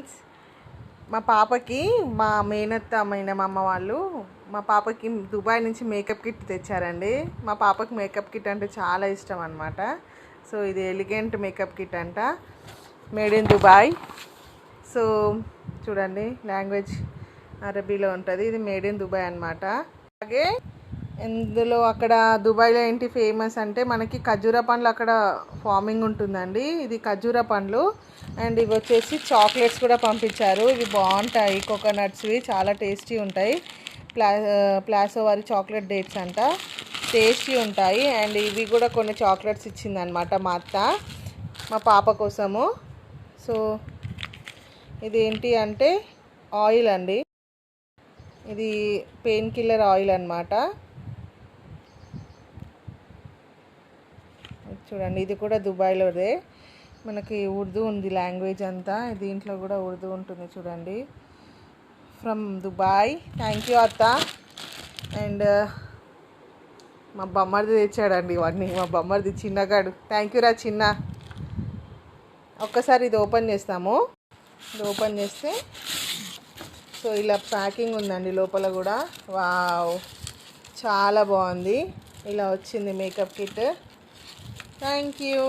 Friends మా పాపకి మా మేనత్త అమ్మైన మా అమ్మ వాళ్ళు మా పాపకి దుబాయ్ నుంచి మేకప్ కిట్ తెచ్చారండి. మా పాపకి మేకప్ కిట్ అంటే చాలా ఇష్టం అనమాట సో ఇది ఎలిగెంట్ మేకప్ కిట్ అంట. మేడ్ ఇన్ దుబాయ్ సో చూడండి లాంగ్వేజ్ అరబీలో ఉంటుంది. ఇది మేడ్ ఇన్ దుబాయ్ అనమాట అలాగే ఇందులో అక్కడ దుబాయ్లో ఏంటి ఫేమస్ అంటే మనకి ఖజూర పండ్లు అక్కడ ఫార్మింగ్ ఉంటుందండి. ఇది ఖజూర పండ్లు. అండ్ ఇవి వచ్చేసి చాక్లెట్స్ కూడా పంపించారు. ఇవి బాగుంటాయి. కోకోనట్స్వి చాలా టేస్టీ ఉంటాయి. ప్లా ప్లాసో వారి చాక్లెట్ డేట్స్ అంట. టేస్టీ ఉంటాయి. అండ్ ఇవి కూడా కొన్ని చాక్లెట్స్ ఇచ్చిందనమాట మా అత్త మా పాప కోసము. సో ఇది ఏంటి అంటే ఆయిల్ అండి. ఇది పెయిన్ కిల్లర్ ఆయిల్ అనమాట చూడండి ఇది కూడా దుబాయ్లోదే. మనకి ఉర్దూ ఉంది లాంగ్వేజ్ అంతా దీంట్లో కూడా ఉర్దూ ఉంటుంది చూడండి. From Dubai. థ్యాంక్ యూ అత్త. అండ్ uh, మా బొమ్మర్ది తెచ్చాడండి ఇవన్నీ మా బొమ్మర్ది చిన్నగాడు. థ్యాంక్ యూ రా చిన్న. ఒక్కసారి ఇది ఓపెన్ చేస్తాము. ఇది ఓపెన్ చేస్తే సో ఇలా ప్యాకింగ్ ఉందండి లోపల కూడా. వావ్ చాలా బాగుంది. ఇలా వచ్చింది మేకప్ కిట్ థ్యాంక్ యూ